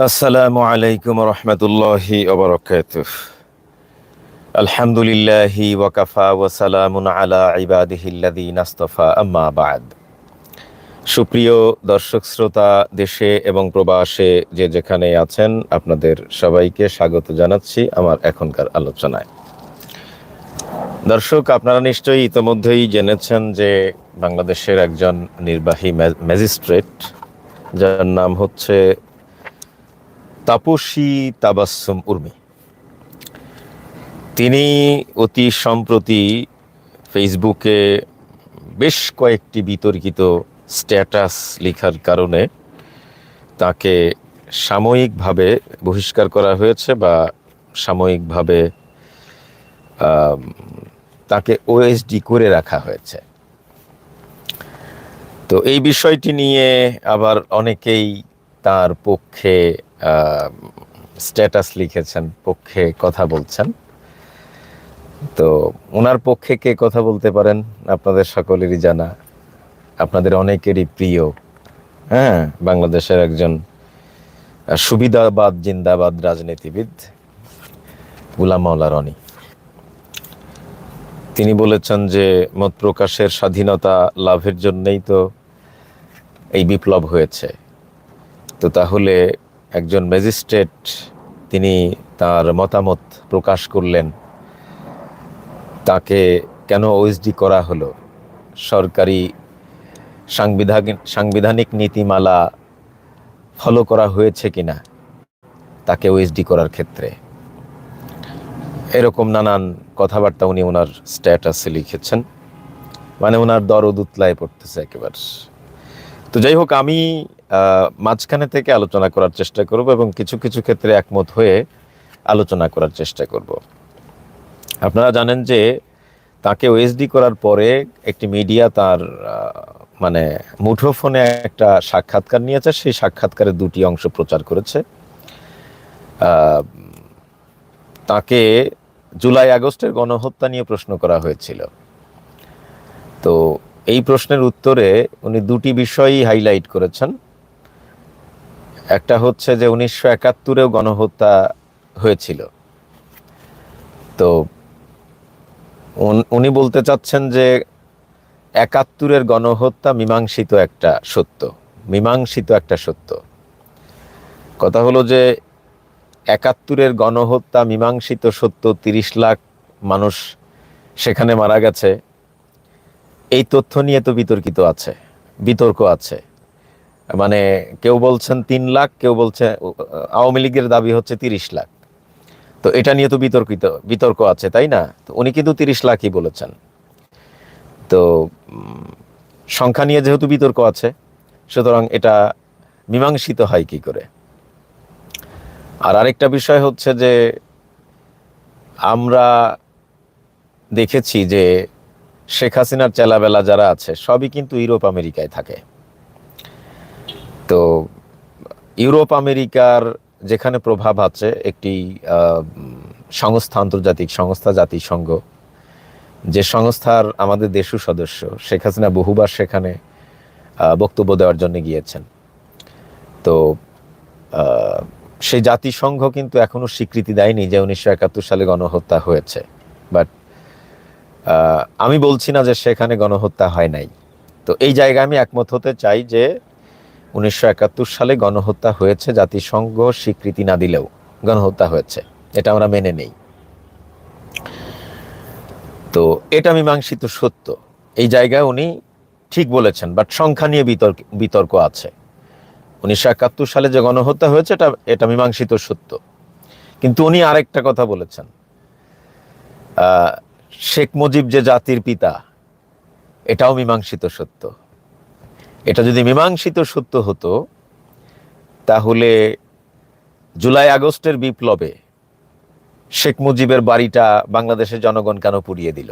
আসসালামু আলাইকুম রহমতুল্লাহি ওবরকাতুহ আলহামদুলিল্লাহি ওয়াকাফা ওয়াসালামুন আলা ইবাদিহিল্লাযীনা আস্তাফা, আম্মা বাদ। সুপ্রিয় দর্শক শ্রোতা, দেশে এবং প্রবাসে যে যেখানে আছেন, আপনাদের সবাইকে স্বাগত জানাচ্ছি আমার এখনকার আলোচনায়। দর্শক, আপনারা নিশ্চয়ই ইতোমধ্যেই জেনেছেন যে বাংলাদেশের একজন নির্বাহী ম্যাজিস্ট্রেট, যার নাম হচ্ছে তাপসী তাবাসসুম উর্মি। তিনি অতি সম্প্রতি ফেসবুকে বেশ কয়েকটি বিতর্কিত স্ট্যাটাস লেখার কারণে তাকে সাময়িকভাবে বহিষ্কার করা হয়েছে বা সাময়িকভাবে তাকে ওএসডি করে রাখা হয়েছে। তো এই বিষয়টি নিয়ে আবার অনেকেই তার পক্ষে স্ট্যাটাস লিখেছেন, পক্ষে কথা বলছেন। তো ওনার পক্ষে কে কথা বলতে পারেন? আপনাদের সকলেরই জানা। আপনাদের অনেকেরই প্রিয়। হ্যাঁ বাংলাদেশের একজন সুবিধাবাদ, জিন্দাবাদ রাজনীতিবিদ, গুলাম মাওলা রনি। তিনি বলেছেন যে, মত প্রকাশের স্বাধীনতা লাভের জন্যই তো এই বিপ্লব হয়েছে। তো তাহলে একজন ম্যাজিস্ট্রেট, তিনি তার মতামত প্রকাশ করলেন। তাকে কেন ওএসডি করা হলো? সরকারি সাংবিধানিক সাংবিধানিক নীতিমালা ফলো করা হয়েছে কিনা? তাকে ওএসডি করার ক্ষেত্রে। এরকম নানান কথাবার্তা উনি ওনার স্ট্যাটাসে লিখেছেন। মানে ওনার দরদ উতলায় পড়তেছে একেবারে। তো যাই হোক, আমি মাঝখানে থেকে আলোচনা করার চেষ্টা করব এবং কিছু কিছু ক্ষেত্রে একমত হয়ে আলোচনা করার চেষ্টা করব। আপনারা জানেন যে তাকে ওএসডি করার পরে একটি মিডিয়া তার মানে মুঠোফোনে একটা সাক্ষাৎকার নিয়েছে। সেই সাক্ষাৎকারে দুটি অংশ প্রচার করেছে। তাকে জুলাই আগস্টের গণহত্যা নিয়ে প্রশ্ন করা হয়েছিল। তো এই প্রশ্নের উত্তরে উনি দুটি বিষয়ই হাইলাইট করেছেন। একটা হচ্ছে যে উনিশশো একাত্তরেও গণহত্যা হয়েছিল। তো উন- বলতে চাচ্ছেন যে একাত্তরের গণহত্যা মীমাংসিত একটা সত্য, মীমাংসিত একটা সত্য। কথা হলো যে একাত্তরের গণহত্যা মীমাংসিত সত্য, তিরিশ লাখ মানুষ সেখানে মারা গেছে। এই তথ্য নিয়ে তো বিতর্কিত আছে, বিতর্ক আছে। মানে কেউ বলছেন তিন লাখ, কেউ বলছে আওয়ামী লীগের দাবি হচ্ছে তিরিশ লাখ। তো এটা নিয়ে তো বিতর্কিত, বিতর্ক আছে, তাই না? তো উনি কিন্তু তিরিশ লাখই বলেছেন। তো সংখ্যা নিয়ে যেহেতু বিতর্ক আছে, সুতরাং এটা মীমাংসিত হয় কি করে? আর আরেকটা বিষয় হচ্ছে যে, আমরা দেখেছি যে শেখ হাসিনার চেলাবেলা যারা আছে, সবই কিন্তু ইউরোপ আমেরিকায় থাকে। তো ইউরোপ, আমেরিকার যেখানে প্রভাব আছে, একটি সংস্থা, আন্তর্জাতিক সংস্থা, জাতিসংঘ, যে সংস্থার আমাদের দেশও সদস্য শেখ হাসিনা বহুবার সেখানে বক্তব্য দেওয়ার জন্য গিয়েছেন। তো সেই জাতিসংঘ কিন্তু এখনও স্বীকৃতি দেয়নি যে উনিশশো একাত্তর সালে গণহত্যা হয়েছে। বাট আমি বলছি না যে সেখানে গণহত্যা হয় নাই। তো এই জায়গায় আমি একমত হতে চাই যে উনিশশো একাত্তর সালে গণহত্যা হয়েছে, জাতিসংঘ স্বীকৃতি না দিলেও গণহত্যা হয়েছে। এটা আমরা মেনে নেই। তো এটা মীমাংসিত সত্য। এই জায়গায় উনি ঠিক বলেছেন, বাট সংখ্যা নিয়ে বিতর্ক বিতর্ক আছে। উনিশশো একাত্তর সালে যে গণহত্যা হয়েছে, এটা এটা মীমাংসিত সত্য। কিন্তু উনি আরেকটা কথা বলেছেন। শেখ মুজিব যে জাতির পিতা, এটাও মীমাংসিত সত্য। এটা যদি মীমাংসিত সত্য হতো, তাহলে জুলাই আগস্টের বিপ্লবে শেখ মুজিবের বাড়িটা বাংলাদেশের জনগণ কেন পুড়িয়ে দিল?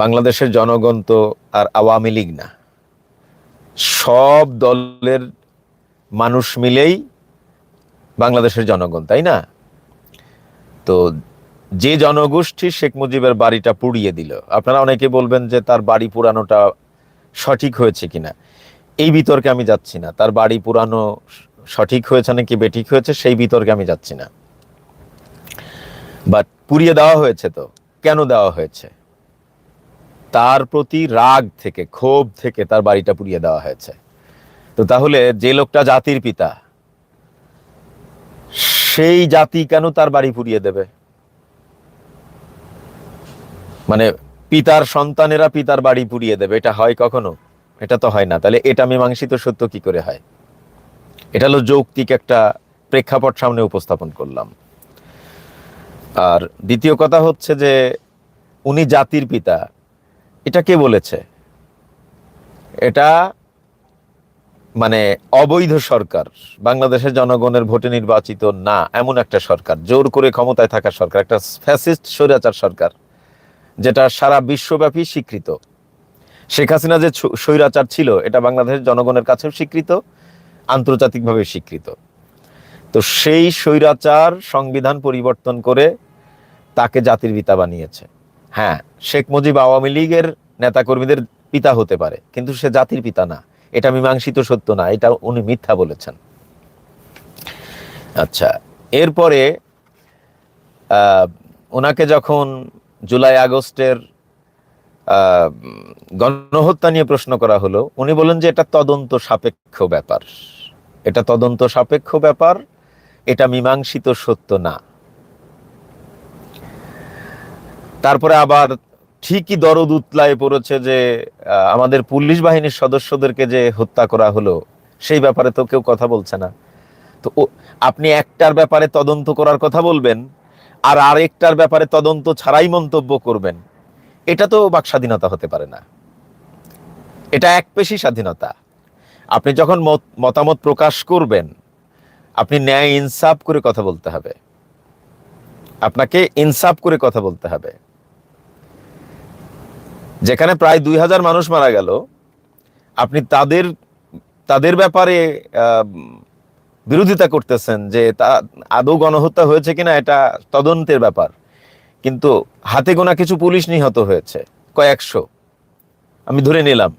বাংলাদেশের জনগণ তো আর আওয়ামী লীগ না। সব দলের মানুষ মিলেই বাংলাদেশের জনগণ, তাই না? তো যে জনগোষ্ঠী শেখ মুজিবের বাড়িটা পুড়িয়ে দিল। আপনারা অনেকে বলবেন যে তার বাড়ি পুরানোটা সঠিক হয়েছে কিনা। এই বিতর্কে আমি যাচ্ছি না। তার বাড়ি পুরানো সঠিক হয়েছে নাকি বেঠিক হয়েছে সেই বিতর্কে আমি যাচ্ছি না। বাট পুড়িয়ে দেওয়া হয়েছে তো। কেন দেওয়া হয়েছে? তার প্রতি রাগ থেকে, ক্ষোভ থেকে তার বাড়িটা পুড়িয়ে দেওয়া হয়েছে। তো তাহলে যে লোকটা জাতির পিতা, সেই জাতি কেন তার বাড়ি পুড়িয়ে দেবে? মানে পিতার সন্তানেরা পিতার বাড়ি পুড়িয়ে দেবে, এটা হয় কখনো? এটা তো হয় না। তাহলে এটা মীমাংসিত সত্য কি করে হয়? এটা হলো যৌক্তিক একটা প্রেক্ষাপট সামনে উপস্থাপন করলাম। আর দ্বিতীয় কথা হচ্ছে যে উনি জাতির পিতা, এটা কে বলেছে? এটা মানে অবৈধ সরকার, বাংলাদেশের জনগণের ভোটে নির্বাচিত না, এমন একটা সরকার, জোর করে ক্ষমতায় থাকা সরকার, একটা ফ্যাসিস্ট স্বৈরাচার সরকার। যেটা সারা বিশ্বব্যাপী স্বীকৃত। শেখ হাসিনা যে স্বৈরাচার ছিল, এটা বাংলাদেশের জনগণের কাছেও স্বীকৃত, আন্তর্জাতিকভাবে স্বীকৃত। তো সেই স্বৈরাচার সংবিধান পরিবর্তন করে তাকে জাতির পিতা বানিয়েছে। হ্যাঁ শেখ মুজিব আওয়ামী লীগের নেতাকর্মীদের পিতা হতে পারে, কিন্তু সে জাতির পিতা না। এটা মীমাংসিত সত্য না, এটা উনি মিথ্যা বলেছেন। আচ্ছা এরপরে ওনাকে যখন জুলাই আগস্টের গণহত্যা নিয়ে প্রশ্ন করা হলো। উনি বলেন যে এটা তদন্ত সাপেক্ষ ব্যাপার। এটা তদন্ত সাপেক্ষ ব্যাপার, এটা মীমাংসিত সত্য না। তারপরে আবার ঠিকই দরদ উতলায় পড়েছে যে আমাদের পুলিশ বাহিনীর সদস্যদেরকে যে হত্যা করা হলো, সেই ব্যাপারে তো কেউ কথা বলছে না। তো আপনি একটার ব্যাপারে তদন্ত করার কথা বলবেন আর আরেকটার ব্যাপারে তদন্ত ছাড়াই মন্তব্য করবেন। এটা তো বাক স্বাধীনতা হতে পারে না। এটা এক পেশি স্বাধীনতা। আপনি যখন মতামত প্রকাশ করবেন, আপনি ন্যায় ইনসাফ করে কথা বলতে হবে। আপনাকে ইনসাফ করে কথা বলতে হবে। যেখানে প্রায় দুই হাজার মানুষ মারা গেল, আপনি তাদের তাদের ব্যাপারে বিরোধিতা করতেছেন যে তা আদৌ গণহত্যা হয়েছে কিনা এটা তদন্তের ব্যাপার। কিন্তু হাতে গোনা কিছু পুলিশ নিহত হয়েছে, কয়েকশো। আমি ধরে নিলাম।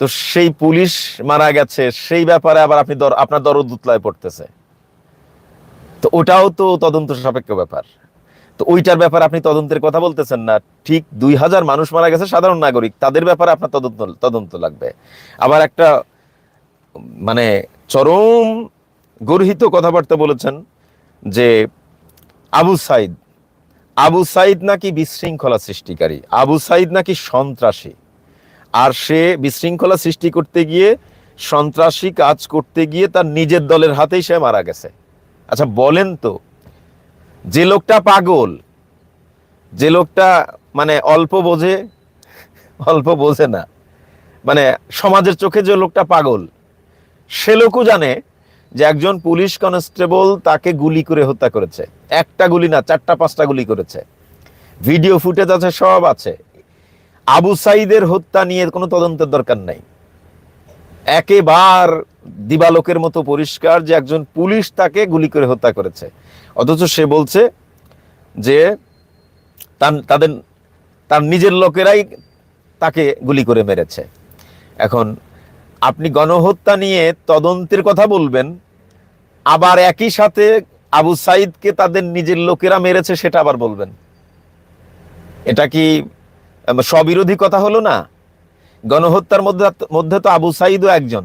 তো সেই পুলিশ মারা গেছে, সেই ব্যাপারে আবার আপনি আপনার দরদ উতলায় পড়তেছে। তো ওটাও তো তদন্ত সাপেক্ষ ব্যাপার। তো ওইটার ব্যাপারে আপনি তদন্তের কথা বলতেছেন না, ঠিক দুই হাজার মানুষ মারা গেছে সাধারণ নাগরিক, তাদের ব্যাপারে আপনার তদন্ত তদন্ত লাগবে। আবার একটা মানে চরম গর্হিত কথাবার্তা বলেছেন যে আবু সাইদ আবু সাইদ নাকি বিশৃঙ্খলা সৃষ্টিকারী, আবু সাইদ নাকি সন্ত্রাসী। আর সে বিশৃঙ্খলা সৃষ্টি করতে গিয়ে, সন্ত্রাসী কাজ করতে গিয়ে তার নিজের দলের হাতেই সে মারা গেছে। আচ্ছা বলেন তো, যে লোকটা পাগল, যে লোকটা মানে অল্প বোঝে অল্প বোঝে না মানে সমাজের চোখে যে লোকটা পাগল, সে লোকও জানে যে একজন পুলিশ কনস্টেবল তাকে গুলি করে হত্যা করেছে। একটা গুলি না, চারটা, পাঁচটা গুলি করেছে। ভিডিও ফুটেজ আছে, সব আছে। আবু সাইদের হত্যা নিয়ে কোনো তদন্তের দরকার নাই। একেবার দিবালোকের মতো পরিষ্কার যে একজন পুলিশ তাকে গুলি করে হত্যা করেছে। অথচ সে বলছে যে তার- তাদের, তার নিজের লোকেরাই তাকে গুলি করে মেরেছে। এখন আপনি গণহত্যা নিয়ে তদন্তের কথা বলবেন, আবার একই সাথে আবু সাইদকে তাদের নিজের লোকেরা মেরেছে সেটা আবার বলবেন। এটা কি স্ববিরোধী কথা হলো না? গণহত্যার মধ্যে মধ্যে তো আবু সাইদও একজন।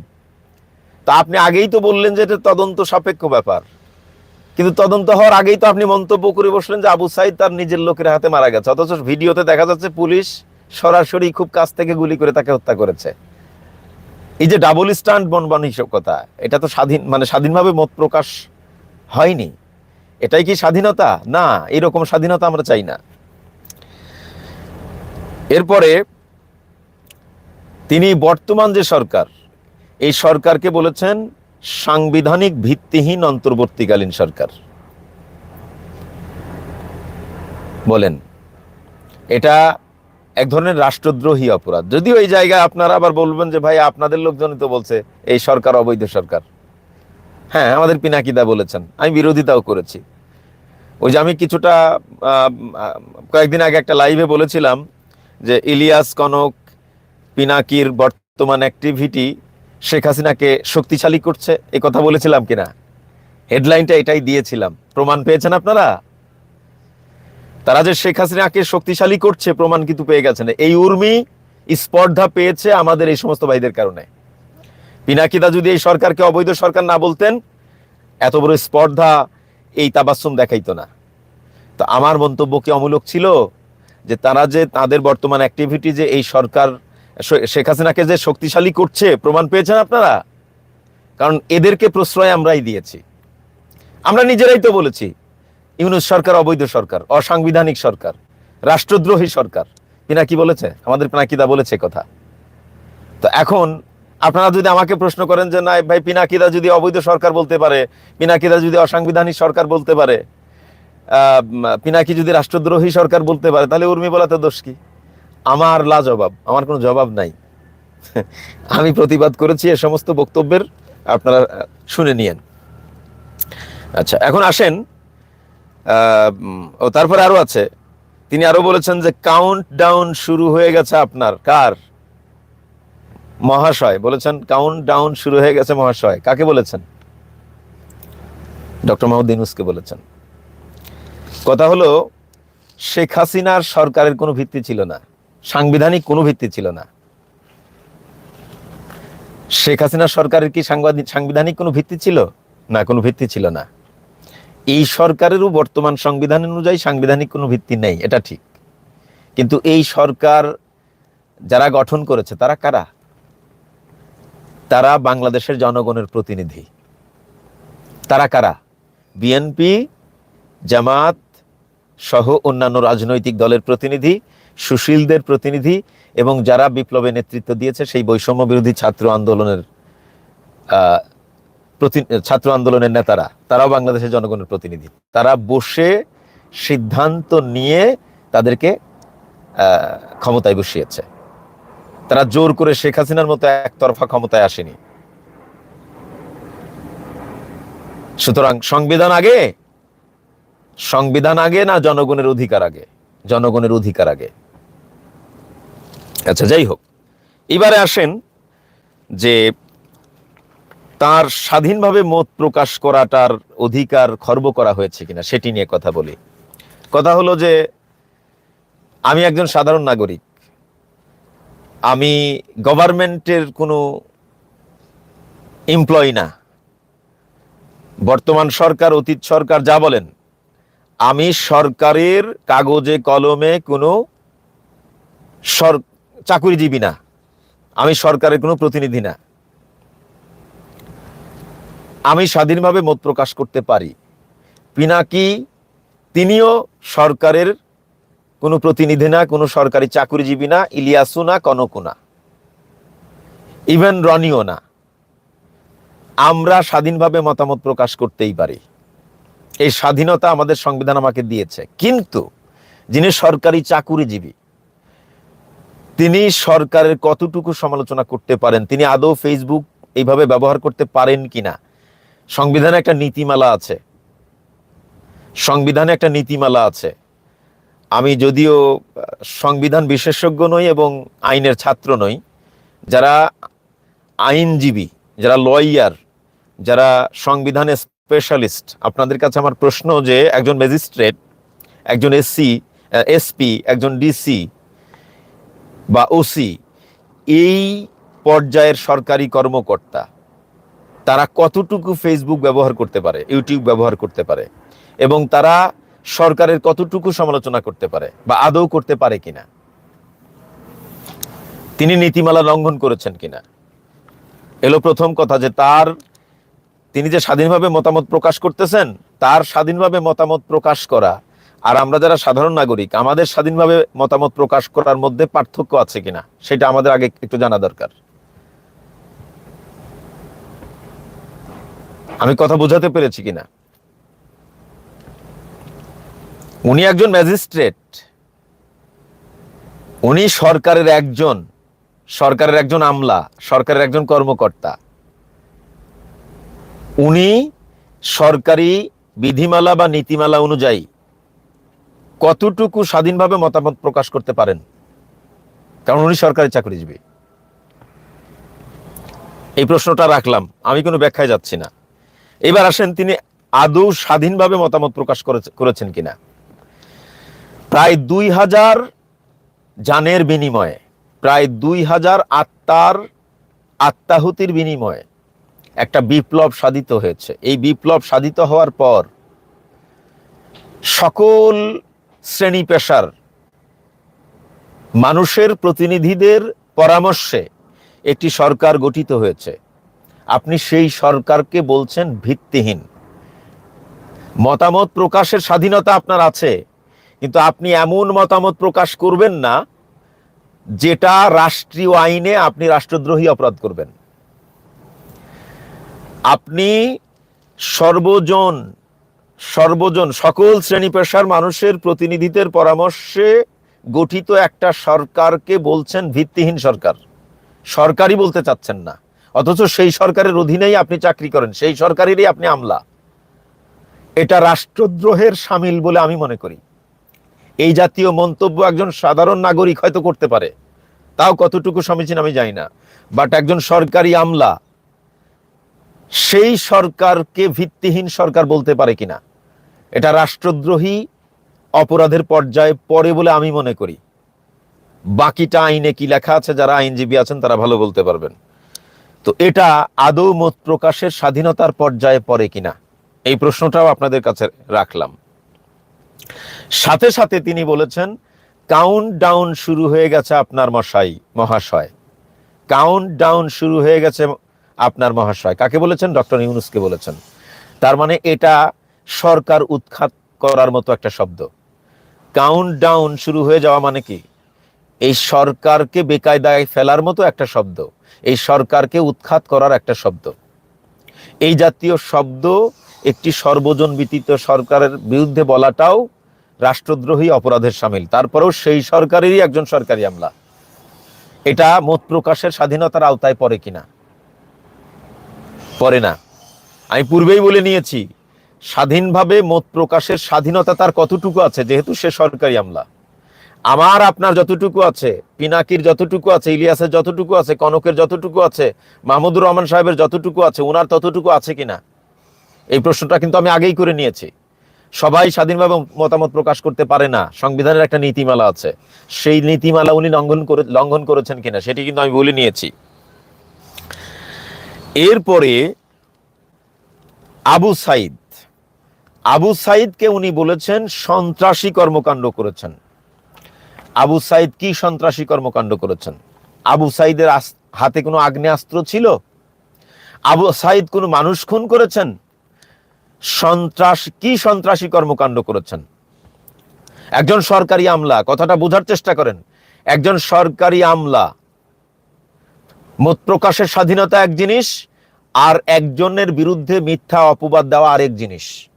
তা আপনি আগেই তো বললেন যে এটা তদন্ত সাপেক্ষ ব্যাপার। কিন্তু তদন্ত হওয়ার আগেই তো আপনি মন্তব্য করে বসলেন যে আবু সাইদ তার নিজের লোকের হাতে মারা গেছে। অথচ ভিডিওতে দেখা যাচ্ছে পুলিশ সরাসরি খুব কাছ থেকে গুলি করে তাকে হত্যা করেছে। এই যে ডাবল স্ট্যান্ড বনবানিসকতা এটা তো স্বাধীন মানে স্বাধীনভাবে মত প্রকাশ হয়নি। এটাই কি স্বাধীনতা? না, এরকম স্বাধীনতা আমরা চাই না। এরপরে তিনি বর্তমান যে সরকার, এই সরকারকে বলেছেন সাংবিধানিক ভিত্তিহীন অন্তর্বর্তীকালীন সরকার। বলেন, এটা এক ধরনের রাষ্ট্রদ্রোহী অপরাধ। যদিও এই জায়গায় আপনারা আবার বলবেন যে, ভাই, আপনাদের লোকজনই তো বলছে, এই সরকার অবৈধ সরকার। হ্যাঁ আমাদের পিনাকিদা বলেছেন, আমি বিরোধিতাও করেছি। ওই যে আমি কিছুটা কয়েকদিন আগে একটা লাইভে বলেছিলাম যে, ইলিয়াস কনক পিনাকির বর্তমান অ্যাক্টিভিটি শেখ হাসিনাকে শক্তিশালী করছে, এ কথা বলেছিলাম কিনা? হেডলাইনটা এটাই দিয়েছিলাম। প্রমাণ পেয়েছেন আপনারা? তারা যে শেখ হাসিনাকে শক্তিশালী করছে, প্রমাণ কিন্তু পেয়ে গেছেন। এই উর্মি স্পর্ধা পেয়েছে আমাদের এই সমস্ত ভাইদের কারণে। পিনাকিদা যদি এই সরকারকে অবৈধ সরকার না বলতেন, এত বড় স্পর্ধা এই তাবাসুম দেখাইতো না। তো আমার মন্তব্য কি অমূলক ছিল? যে তারা যে তাদের বর্তমান অ্যাক্টিভিটি যে এই সরকার শেখ হাসিনাকে যে শক্তিশালী করছে, প্রমাণ পেয়েছেন আপনারা? কারণ এদেরকে প্রশ্রয় আমরাই দিয়েছি। আমরা নিজেরাই তো বলেছি ইউনুস সরকার, অবৈধ সরকার, অসাংবিধানিক সরকার, রাষ্ট্রদ্রোহী সরকার। পিনাকি বলেছে? আমাদের পিনাকিদা বলেছে কথা? তো এখন আপনারা যদি আমাকে প্রশ্ন করেন যে, না, ভাই পিনাকিদা যদি অবৈধ সরকার বলতে পারে পিনাকিদা যদি অসাংবিধানিক সরকার বলতে পারে পিনাকি যদি রাষ্ট্রদ্রোহী সরকার বলতে পারে, তাহলে উর্মি বলাতে দোষ কি? আমার লা জবাব আমার কোনো জবাব নাই। আমি প্রতিবাদ করেছি এ সমস্ত বক্তব্যের, আপনারা শুনে নিয়েন। আচ্ছা এখন আসেন ও, তারপরে আরও আছে। তিনি আরও বলেছেন যে কাউন্ট ডাউন শুরু হয়ে গেছে আপনার। কার? মহাশয়। বলেছেন কাউন্ট ডাউন শুরু হয়ে গেছে মহাশয়। কাকে বলেছেন? ডক্টর মাহমুদ ইউনুসকে বলেছেন। কথা হলো, শেখ হাসিনার সরকারের কোনো ভিত্তি ছিল না। সাংবিধানিক কোনো ভিত্তি ছিল না। শেখ হাসিনার সরকারের কি সাংবিধানিক কোনো ভিত্তি ছিল? না, কোনো ভিত্তি ছিল না। এই সরকারেরও বর্তমান সংবিধান অনুযায়ী সাংবিধানিক কোনো ভিত্তি নেই, এটা ঠিক। কিন্তু এই সরকার যারা গঠন করেছে, তারা কারা? তারা বাংলাদেশের জনগণের প্রতিনিধি। তারা কারা? বিএনপি জামাত সহ অন্যান্য রাজনৈতিক দলের প্রতিনিধি, সুশীলদের প্রতিনিধি এবং যারা বিপ্লবে নেতৃত্ব দিয়েছে, সেই বৈষম্য বিরোধী ছাত্র আন্দোলনের ছাত্র আন্দোলনের নেতারা, তারাও বাংলাদেশের জনগণের প্রতিনিধি। তারা বসে সিদ্ধান্ত নিয়ে তাদেরকে ক্ষমতায় বসিয়েছে। তারা জোর করে শেখ হাসিনার মতো একতরফা ক্ষমতায় আসেনি। সুতরাং সংবিধান আগে সংবিধান আগে না জনগণের অধিকার আগে? জনগণের অধিকার আগে। আচ্ছা যাই হোক। এবারে আসেন যে তার স্বাধীনভাবে মত প্রকাশ করাটার অধিকার খর্ব করা হয়েছে কিনা সেটি নিয়ে কথা বলি। কথা হলো যে, আমি একজন সাধারণ নাগরিক। আমি গভর্নমেন্টের কোনো এমপ্লয়ি না। বর্তমান সরকার, অতীত সরকার যা বলেন, আমি সরকারের কাগজে, কলমে কোনো সর, চাকুরিজীবী না। আমি সরকারের কোনো প্রতিনিধি না। আমি স্বাধীনভাবে মত প্রকাশ করতে পারি। পিনাকি, তিনিও সরকারের কোনো প্রতিনিধি না, কোনো সরকারি চাকুরিজীবী না, ইলিয়াসু না, কনকু না। ইভেন রনিও না। আমরা স্বাধীনভাবে মতামত প্রকাশ করতেই পারি। এই স্বাধীনতা আমাদের সংবিধান আমাকে দিয়েছে। কিন্তু যিনি সরকারি চাকুরিজীবী, তিনি সরকারের কতটুকু সমালোচনা করতে পারেন, তিনি আদৌ ফেসবুক এইভাবে ব্যবহার করতে পারেন কিনা সংবিধানে একটা নীতিমালা আছে। সংবিধানে একটা নীতিমালা আছে। আমি যদিও সংবিধান বিশেষজ্ঞ নই এবং আইনের ছাত্র নই, যারা আইনজীবী, যারা লয়ার, যারা সংবিধানের স্পেশালিস্ট, আপনাদের কাছে আমার প্রশ্ন যে একজন ম্যাজিস্ট্রেট, একজন এসসি এসপি, একজন ডিসি বা ওসি, এই পর্যায়ের সরকারি কর্মকর্তা তারা কতটুকু ফেসবুক ব্যবহার করতে পারে ইউটিউব ব্যবহার করতে পারে, এবং তারা সরকারের কতটুকু সমালোচনা করতে পারে বা আদৌ করতে পারে কিনা? তিনি নীতিমালা লঙ্ঘন করেছেন কিনা? এলো প্রথম কথা যে তার, তিনি যে স্বাধীনভাবে মতামত প্রকাশ করতেছেন, তার স্বাধীনভাবে মতামত প্রকাশ করা, আর আমরা যারা সাধারণ নাগরিক, আমাদের স্বাধীনভাবে মতামত প্রকাশ করার মধ্যে পার্থক্য আছে কিনা, সেটা আমাদের আগে একটু জানা দরকার। আমি কথা বোঝাতে পেরেছি কিনা? উনি একজন ম্যাজিস্ট্রেট। উনি সরকারের একজন সরকারের একজন আমলা, সরকারের একজন কর্মকর্তা। উনি সরকারি বিধিমালা বা নীতিমালা অনুযায়ী কতটুকু স্বাধীনভাবে মতামত প্রকাশ করতে পারেন? কারণ উনি সরকারি চাকরিজীবী। এই প্রশ্নটা রাখলাম, আমি কোনো ব্যাখ্যায় যাচ্ছি না। এবার আসেন তিনি আদৌ স্বাধীনভাবে মতামত প্রকাশ করেছেন কিনা। প্রায় দুই হাজার জানের বিনিময়ে, প্রায় দুই হাজার আত্মার আত্মাহুতির বিনিময়ে একটা বিপ্লব সাধিত হয়েছে। এই বিপ্লব সাধিত হওয়ার পর সকল শ্রেণি পেশার মানুষের প্রতিনিধিদের পরামর্শে একটি সরকার গঠিত হয়েছে। আপনি সেই সরকারকে বলছেন ভিত্তিহীন। মতামত প্রকাশের স্বাধীনতা আপনার আছে, কিন্তু আপনি এমন মতামত প্রকাশ করবেন না, যেটা রাষ্ট্রীয় আইনে আপনি রাষ্ট্রদ্রোহী অপরাধ করবেন। আপনি সর্বজন সর্বজন, সকল শ্রেণি পেশার মানুষের প্রতিনিধিদের পরামর্শে গঠিত একটা সরকারকে বলছেন ভিত্তিহীন সরকার। সরকারই বলতে চাচ্ছেন না। অথচ সেই সরকারের অধীনেই আপনি চাকরি করেন, সেই সরকারেরই আপনি আমলা। এটা রাষ্ট্রদ্রোহের সামিল বলে আমি মনে করি। এই জাতীয় মন্তব্য একজন সাধারণ নাগরিক হয়তো করতে পারে, তাও কতটুকু সমীচীন আমি জানি না। বাট একজন সরকারি আমলা, সেই সরকারকে ভিত্তিহীন সরকার বলতে পারে কিনা, এটা রাষ্ট্রদ্রোহী অপরাধের পর্যায়ে পড়ে বলে আমি মনে করি। বাকিটা আইনে কি লেখা আছে, যারা আইনজীবী আছেন তারা ভালো বলতে পারবেন। তো এটা আদৌ মত প্রকাশের স্বাধীনতার পর্যায়ে পড়ে কিনা? এই প্রশ্নটাও আপনাদের কাছে রাখলাম। সাথে সাথে তিনি বলেছেন কাউন্ট ডাউন শুরু হয়ে গেছে আপনার মশাই, মহাশয়। কাউন্ট ডাউন শুরু হয়ে গেছে আপনার মহাশয়। কাকে বলেছেন? ডক্টর ইউনুসকে বলেছেন। তার মানে এটা সরকার উৎখাত করার মতো একটা শব্দ। কাউন্ট ডাউন শুরু হয়ে যাওয়া মানে কি? এই সরকারকে বেকায়দায় ফেলার মতো একটা শব্দ, এই সরকারকে উৎখাত করার একটা শব্দ। এই জাতীয় শব্দ একটি সর্বজন বিতিত সরকারের বিরুদ্ধে বলাটাও রাষ্ট্রদ্রোহী অপরাধের সামিল। তারপরেও সেই সরকারেরই একজন সরকারি আমলা। এটা মত প্রকাশের স্বাধীনতার আওতায় পড়ে কিনা? পড়ে না। আমি পূর্বেই বলে নিয়েছি, স্বাধীনভাবে মত প্রকাশের স্বাধীনতা তার কতটুকু আছে, যেহেতু সে সরকারি আমলা। আমার, আপনার যতটুকু আছে, পিনাকির যতটুকু আছে, ইলিয়াসের যতটুকু আছে, কনকের যতটুকু আছে, মাহমুদুর রহমান সাহেবের যতটুকু আছে ওনার ততটুকু আছে কিনা? এই প্রশ্নটা কিন্তু আমি আগেই করে নিয়েছি। সবাই স্বাধীনভাবে মতামত প্রকাশ করতে পারে না। সংবিধানের একটা নীতিমালা আছে। সেই নীতিমালা উনি লঙ্ঘন করে, লঙ্ঘন করেছেন কিনা, সেটি কিন্তু আমি বলে নিয়েছি। এরপরে আবু সাইদ। আবু সাইদকে উনি বলেছেন, সন্ত্রাসী কর্মকাণ্ড করেছেন। আবু সাইদ কি সন্ত্রাসী কর্মকাণ্ড করেছেন? আবু সাইদের হাতে কোনো আগ্নেয়াস্ত্র ছিল? আবু সাইদ কোনো মানুষ খুন করেছেন? সন্ত্রাস কি সন্ত্রাসী কর্মকাণ্ড করেছেন? একজন সরকারি আমলা, কথাটা বোঝার চেষ্টা করেন। একজন সরকারি আমলা। মত প্রকাশের স্বাধীনতা এক জিনিস, আর একজনের বিরুদ্ধে মিথ্যা অপবাদ দেওয়া আরেক জিনিস।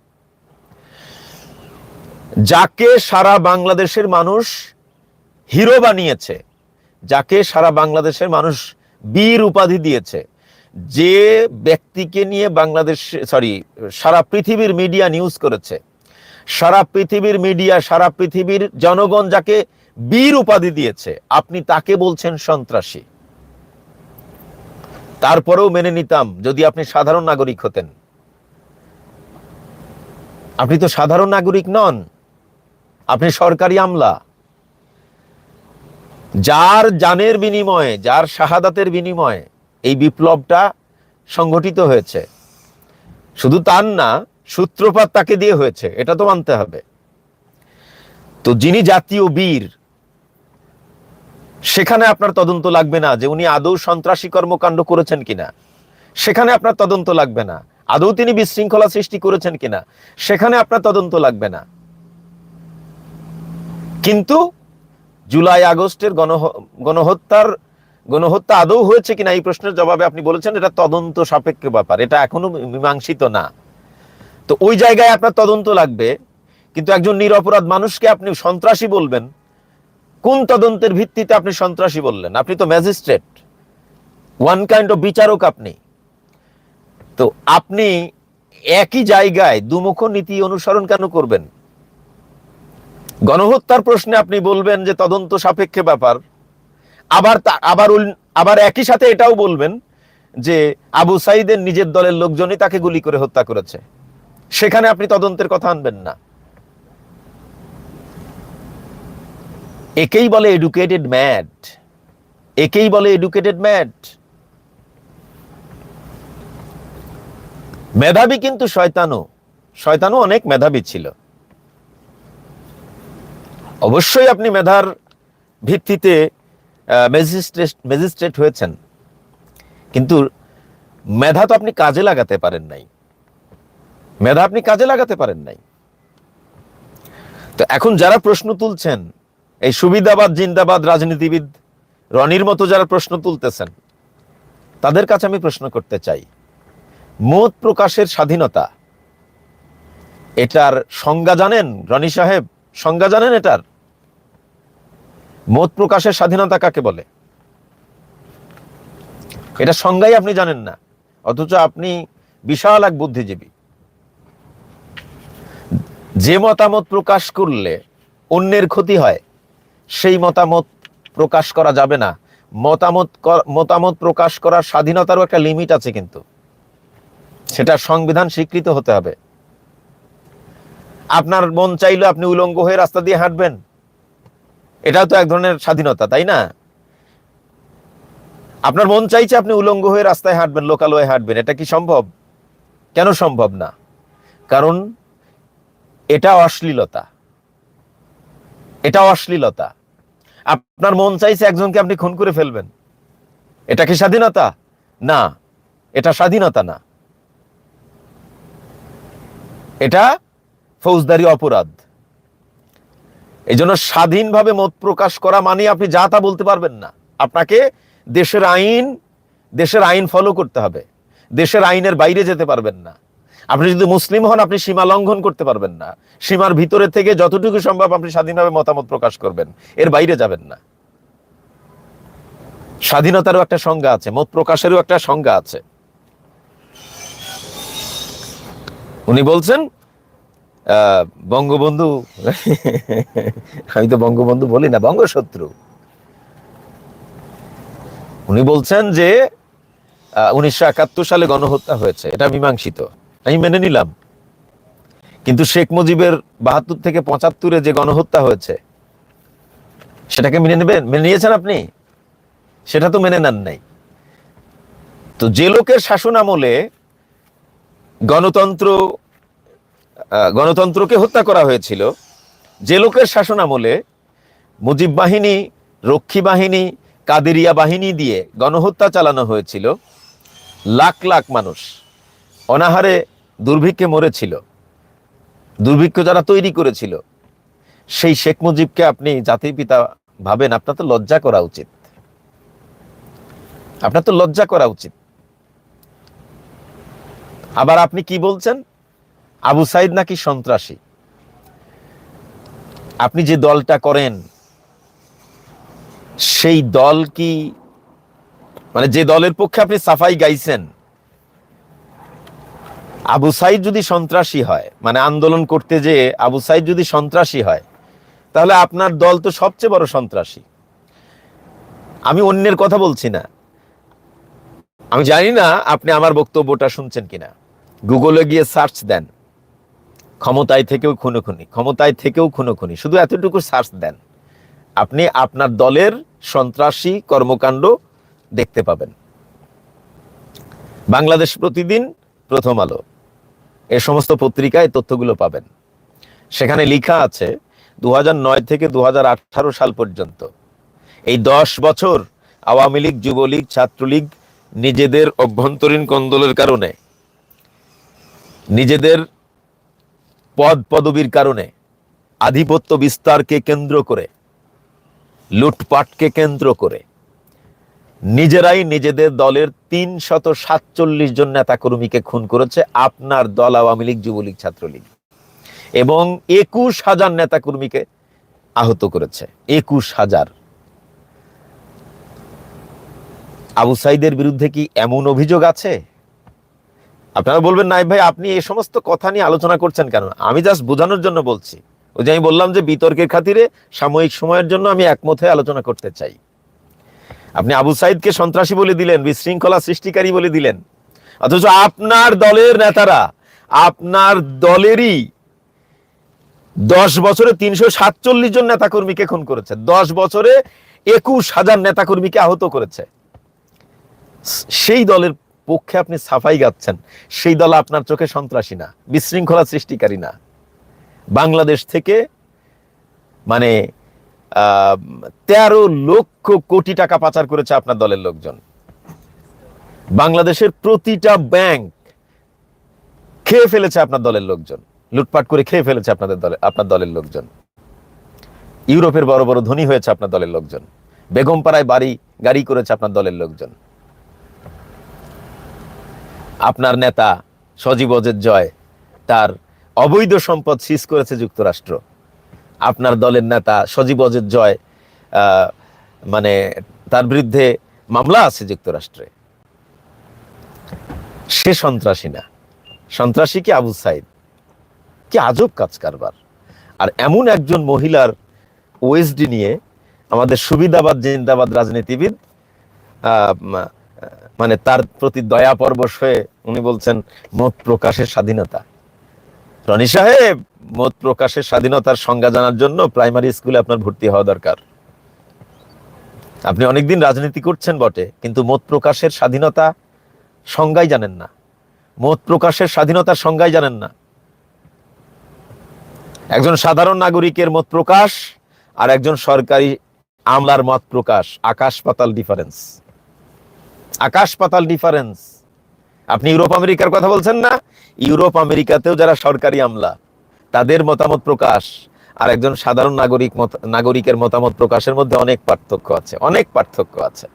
যাকে সারা বাংলাদেশের মানুষ হিরো বানিয়েছে, যাকে সারা বাংলাদেশের মানুষ বীর উপাধি দিয়েছে। যে ব্যক্তিকে নিয়ে বাংলাদেশ সরি সারা পৃথিবীর মিডিয়া নিউজ করেছে, সারা পৃথিবীর মিডিয়া সারা পৃথিবীর জনগণ যাকে বীর উপাধি দিয়েছে, আপনি তাকে বলছেন সন্ত্রাসী। তারপরেও মেনে নিতাম, যদি আপনি সাধারণ নাগরিক হতেন। আপনি তো সাধারণ নাগরিক নন, আপনি সরকারি আমলা। যার জানের বিনিময়ে, যার শাহাদাতের বিনিময়ে এই বিপ্লবটা সংগঠিত হয়েছে। শুধু তার না, সূত্রপাত তাকে দিয়ে হয়েছে, এটা তো মানতে হবে। তো যিনি জাতীয় বীর, সেখানে আপনার তদন্ত লাগবে না যে উনি আদৌ সন্ত্রাসী কর্মকাণ্ড করেছেন কিনা। সেখানে আপনার তদন্ত লাগবে না। আদৌ তিনি বিশৃঙ্খলা সৃষ্টি করেছেন কিনা। সেখানে আপনার তদন্ত লাগবে না। কিন্তু জুলাই আগস্টের গণহ- গণহত্যার গণহত্যা আদৌ হয়েছে কিনা এই প্রশ্নের জবাবে আপনি বলেছেন এটা তদন্ত সাপেক্ষ ব্যাপার, এটা এখনও মীমাংসিত না। তো ওই জায়গায় আপনার তদন্ত লাগবে, কিন্তু একজন নিরপরাধ মানুষকে আপনি সন্ত্রাসী বলবেন, কোন তদন্তের ভিত্তিতে আপনি সন্ত্রাসী বললেন? আপনি তো ম্যাজিস্ট্রেট ওয়ান কাইন্ড অফ বিচারক আপনি। তো আপনি একই জায়গায় দুমুখ নীতি অনুসরণ কেন করবেন? গণহত্যার প্রশ্নে আপনি বলবেন যে তদন্ত সাপেক্ষে ব্যাপার। আবার আবার আবার একই সাথে এটাও বলবেন যে আবু সাইদের নিজের দলের লোকজনই তাকে গুলি করে হত্যা করেছে। সেখানে আপনি তদন্তের কথা আনবেন না। একেই বলে এডুকেটেড ম্যাড একেই বলে এডুকেটেড ম্যাড মেধাবী কিন্তু শয়তানও। শয়তানও অনেক মেধাবী ছিল। অবশ্যই আপনি মেধার ভিত্তিতে ম্যাজিস্ট্রেট ম্যাজিস্ট্রেট হয়েছেন। কিন্তু মেধা তো আপনি কাজে লাগাতে পারেন নাই। মেধা আপনি কাজে লাগাতে পারেন নাই। তো এখন যারা প্রশ্ন তুলছেন, এই সুবিধাবাদ, জিন্দাবাদ, রাজনীতিবিদ রনির মতো যারা প্রশ্ন তুলতেছেন, তাদের কাছে আমি প্রশ্ন করতে চাই, মত প্রকাশের স্বাধীনতা, এটার সংজ্ঞা জানেন রনি সাহেব? সংজ্ঞা জানেন এটার? মত প্রকাশের স্বাধীনতা কাকে বলে? এটা সংজ্ঞাই আপনি জানেন না, অথচ আপনি বিশাল এক বুদ্ধিজীবী। যে মতামত প্রকাশ করলে অন্যের ক্ষতি হয়, সেই মতামত প্রকাশ করা যাবে না। মতামত মতামত প্রকাশ করার স্বাধীনতারও একটা লিমিট আছে কিন্তু। সেটা সংবিধান স্বীকৃত হতে হবে। আপনার মন চাইলে আপনি উলঙ্গ হয়ে রাস্তা দিয়ে হাঁটবেন। এটাও তো এক ধরনের স্বাধীনতা, তাই না? আপনার মন চাইছে আপনি উলঙ্গ হয়ে রাস্তায় হাঁটবেন, লোকালয়ে হাঁটবেন, এটা কি সম্ভব? কেন সম্ভব না? কারণ এটা অশ্লীলতা। এটা অশ্লীলতা। আপনার মন চাইছে একজনকে আপনি খুন করে ফেলবেন। এটা কি স্বাধীনতা? না, এটা স্বাধীনতা না। এটা ফৌজদারি অপরাধ। এই জন্য স্বাধীনভাবে মত প্রকাশ করা মানে আপনি যা তা বলতে পারবেন না। আপনাকে দেশের আইন দেশের আইন ফলো করতে হবে। দেশের আইনের বাইরে যেতে পারবেন না। আপনি যদি মুসলিম হন, আপনি সীমা লঙ্ঘন করতে পারবেন না। সীমার ভিতরে থেকে যতটুকু সম্ভব আপনি স্বাধীনভাবে মতামত প্রকাশ করবেন। এর বাইরে যাবেন না। স্বাধীনতারও একটা সংজ্ঞা আছে, মত প্রকাশেরও একটা সংজ্ঞা আছে। উনি বলছেন বঙ্গবন্ধু, আমি তো বঙ্গবন্ধু বলি না, বঙ্গশত্রু। উনি বলছেন যে উনিশশো একাত্তর সালে গণহত্যা হয়েছে, এটা মীমাংসিত। আমি মেনে নিলাম। কিন্তু শেখ মুজিবের বাহাত্তর থেকে পঁচাত্তরে যে গণহত্যা হয়েছে, সেটাকে মেনে নেবেন? মেনে নিয়েছেন আপনি? সেটা তো মেনে নেন নাই। তো যে লোকের শাসন আমলে গণতন্ত্র গণতন্ত্রকে হত্যা করা হয়েছিল। যে লোকের শাসন আমলে মুজিব বাহিনী, রক্ষী বাহিনী, কাদেরিয়া বাহিনী দিয়ে গণহত্যা চালানো হয়েছিল, লাখ লাখ মানুষ অনাহারে দুর্ভিক্ষে মরেছিল। দুর্ভিক্ষ যারা তৈরি করেছিল, সেই শেখ মুজিবকে আপনি জাতির পিতা ভাবেন, আপনার তো লজ্জা করা উচিত। আপনার তো লজ্জা করা উচিত। আবার আপনি কি বলছেন? আবু সাইদ নাকি সন্ত্রাসী? আপনি যে দলটা করেন, সেই দল কি মানে যে দলের পক্ষে আপনি সাফাই গাইছেন, আবু সাইদ যদি সন্ত্রাসী হয় মানে আন্দোলন করতে যে আবু সাইদ যদি সন্ত্রাসী হয়, তাহলে আপনার দল তো সবচেয়ে বড় সন্ত্রাসী। আমি অন্যের কথা বলছি না। আমি জানি না আপনি আমার বক্তব্যটা শুনছেন কিনা। গুগলে গিয়ে সার্চ দেন। ক্ষমতায় থেকেও খুনোখুনি, ক্ষমতায় থেকেও খুনোখুনি, শুধু এতটুকু সার্চ দেন। আপনি আপনার দলের সন্ত্রাসী কর্মকাণ্ড দেখতে পাবেন। বাংলাদেশ প্রতিদিন প্রথম আলো। এ সমস্ত পত্রিকায় তথ্যগুলো পাবেন। সেখানে লেখা আছে দু হাজার নয় থেকে দু হাজার আঠারো সাল পর্যন্ত। এই দশ বছর আওয়ামী লীগ, যুবলীগ, ছাত্রলীগ নিজেদের অভ্যন্তরীণ কন্দলের কারণে, নিজেদের পদ পদবীর কারণে আধিপত্য বিস্তারকে কেন্দ্র করে, লুটপাটকে কেন্দ্র করে নিজেরাই নিজেদের দলের তিন শত সাতচল্লিশ জন নেতাকর্মীকে খুন করেছে আপনার দল আওয়ামী লীগ, যুবলীগ, ছাত্রলীগ এবং একুশ হাজার নেতাকর্মীকে আহত করেছে। একুশ হাজার। আবু সাইদের বিরুদ্ধে কি এমন অভিযোগ আছে? আপনারা বলবেন নাই ভাই, আপনি এই সমস্ত কথা নিয়ে আলোচনা করছেন কেন? আমি জাস্ট বোঝানোর জন্য বলছি। ওই যে আমি বললাম যে বিতর্কের খাতিরে সাময়িক সময়ের জন্য আমি একমত হয়ে আলোচনা করতে চাই। আপনি আবু সাইদকে সন্ত্রাসী বলে দিলেন, বিশৃঙ্খলা সৃষ্টিকারী বলে দিলেন। অথচ আপনার দলের নেতারা, আপনার দলেরই দশ বছরে তিনশো সাতচল্লিশ জন নেতাকর্মীকে খুন করেছে। দশ বছরে একুশ হাজার নেতাকর্মীকে আহত করেছে। সেই দলের পক্ষে আপনি সাফাই গাচ্ছেন, সেই দল আপনার চোখে সন্ত্রাসী না, বিশৃঙ্খলা সৃষ্টিকারী না। বাংলাদেশ থেকে মানে তেরো লক্ষ কোটি টাকা পাচার করেছে আপনার দলের লোকজন। বাংলাদেশের প্রতিটা ব্যাংক খেয়ে ফেলেছে আপনার দলের লোকজন, লুটপাট করে খেয়ে ফেলেছে আপনাদের দলে, আপনার দলের লোকজন। ইউরোপের বড় বড় ধনী হয়েছে আপনার দলের লোকজন, বেগমপাড়ায় বাড়ি, গাড়ি করেছে আপনার দলের লোকজন। আপনার নেতা সজীব অজের জয় তার অবৈধ সম্পদ সিজ করেছে যুক্তরাষ্ট্র। আপনার দলের নেতা সজীব অজের জয় মানে তার বিরুদ্ধে মামলা আছে যুক্তরাষ্ট্রে। সে সন্ত্রাসী না। সন্ত্রাসী কি আবু সাইদ? কি আজব কাজ কারবার। আর এমন একজন মহিলার ওএসডি নিয়ে আমাদের সুবিধাবাদ, জিন্দাবাদ রাজনীতিবিদ মানে তার প্রতি দয়া পরবশ হয়ে উনি বলছেন, মত প্রকাশের স্বাধীনতা। রনি সাহেব, মত প্রকাশের স্বাধীনতার সংজ্ঞা জানার জন্য প্রাইমারি স্কুলে আপনার ভর্তি হওয়া দরকার। আপনি অনেকদিন রাজনীতি করছেন বটে, কিন্তু মত প্রকাশের স্বাধীনতা সংজ্ঞাই জানেন না। মত প্রকাশের স্বাধীনতার সংজ্ঞাই জানেন না। একজন সাধারণ নাগরিকের মত প্রকাশ আর একজন সরকারি আমলার মত প্রকাশ, আকাশ পাতাল ডিফারেন্স। আকাশ পাতাল ডিফারেন্স আপনি ইউরোপ, আমেরিকার কথা বলছেন না? ইউরোপ, আমেরিকাতেও যারা সরকারি আমলা, তাদের মতামত প্রকাশ। আর একজন সাধারণ নাগরিক নাগরিকের মতামত প্রকাশের মধ্যে অনেক পার্থক্য আছে, অনেক পার্থক্য আছে।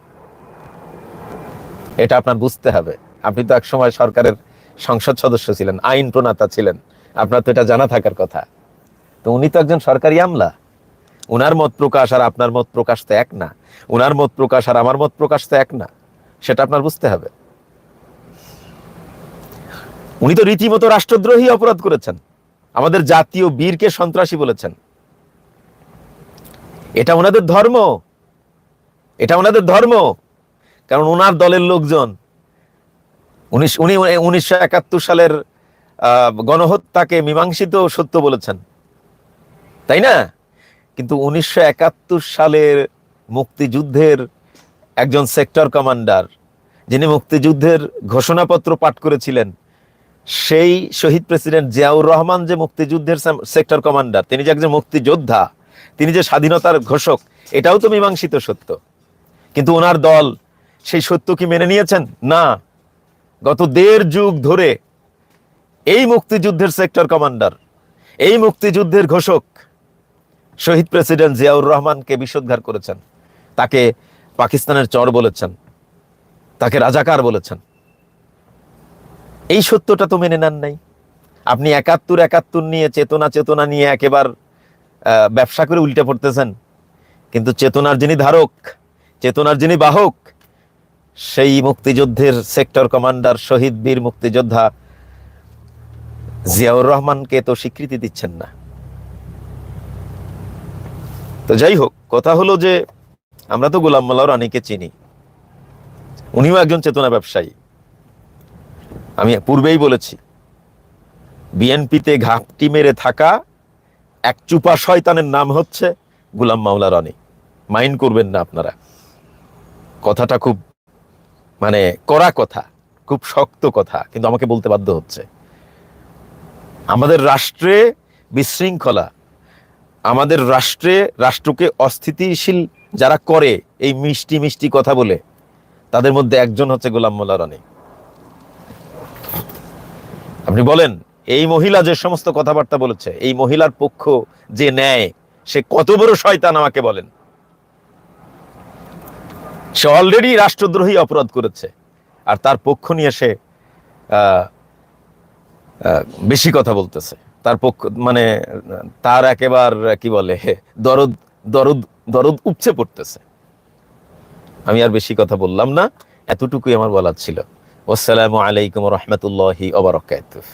এটা আপনার বুঝতে হবে। আপনি তো একসময় সরকারের সংসদ সদস্য ছিলেন, আইন প্রণাতা ছিলেন। আপনার তো এটা জানা থাকার কথা। তো উনি তো একজন সরকারি আমলা। উনার মত প্রকাশ আর আপনার মত প্রকাশ তো এক না। উনার মত প্রকাশ আর আমার মত প্রকাশ তো এক না। সেটা আপনার বুঝতে হবে। উনি তো রীতিমতো রাষ্ট্রদ্রোহী অপরাধ করেছেন। আমাদের জাতীয় বীরকে সন্ত্রাসী বলেছেন। এটা ওনাদের ধর্ম। এটা ওনাদের ধর্ম। কারণ ওনার দলের লোকজন উনিশ উনি উনিশশো একাত্তর সালের গণহত্যাকে মীমাংসিত সত্য বলেছেন। তাই না? কিন্তু উনিশশো একাত্তর সালের মুক্তিযুদ্ধের একজন সেক্টর কমান্ডার, যিনি মুক্তিযুদ্ধের ঘোষণাপত্র পাঠ করেছিলেন, সেই শহীদ প্রেসিডেন্ট জিয়াউর রহমান যে মুক্তিযুদ্ধের সেক্টর কমান্ডার, তিনি যে একজন মুক্তিযোদ্ধা, তিনি যে স্বাধীনতার ঘোষক, এটাও তো মীমাংসিত সত্য। কিন্তু ওনার দল সেই সত্য কি মেনে নিয়েছেন? না। গত দেড় যুগ ধরে এই মুক্তিযুদ্ধের সেক্টর কমান্ডার, এই মুক্তিযুদ্ধের ঘোষক শহীদ প্রেসিডেন্ট জিয়াউর রহমানকে বিষোদ্গার করেছেন। তাকে পাকিস্তানের চর বলেছেন, তাকে রাজাকার বলেছেন। এই সত্যটা তো মেনে নেন নাই। আপনি একাত্তর একাত্তর নিয়ে চেতনা চেতনা নিয়ে একেবার ব্যবসা করে উল্টে পড়তেছেন। কিন্তু চেতনার যিনি ধারক, চেতনার যিনি বাহক, সেই মুক্তিযুদ্ধের সেক্টর কমান্ডার শহীদ বীর মুক্তিযোদ্ধা জিয়াউর রহমানকে তো স্বীকৃতি দিচ্ছেন না। তো যাই হোক, কথা হলো যে আমরা তো গোলাম মোল্লা রানীকে চিনি। উনিও একজন চেতনা ব্যবসায়ী। আমি পূর্বেই বলেছি, বিএনপিতে ঘাপটি মেরে থাকা এক চুপা শয়তানের নাম হচ্ছে গুলাম মাওলা রানী। মাইন্ড করবেন না আপনারা। কথাটা খুব মানে কড়া কথা, খুব শক্ত কথা, কিন্তু আমাকে বলতে বাধ্য হচ্ছে। আমাদের রাষ্ট্রে বিশৃঙ্খলা, আমাদের রাষ্ট্রে রাষ্ট্রকে অস্থিতিশীল যারা করে এই মিষ্টি মিষ্টি কথা বলে, তাদের মধ্যে একজন হচ্ছে গোলাম মোল্লা রানী। আপনি বলেন, এই মহিলা যে সমস্ত কথাবার্তা বলেছে, এই মহিলার পক্ষ যে নেয় সে কত বড় শয়তান আমাকে বলেন। সে অলরেডি রাষ্ট্রদ্রোহী অপরাধ করেছে, আর তার পক্ষ নিয়ে সে বেশি কথা বলতেছে। তার পক্ষ মানে তার একেবার, কি বলে, দরদ দরদ দরদ উপচে পড়তেছে। আমি আর বেশি কথা বললাম না, এতটুকুই আমার বলার ছিল। আসসালামু আলাইকুম রহমতুল্লাহি ওবরাকাতুহ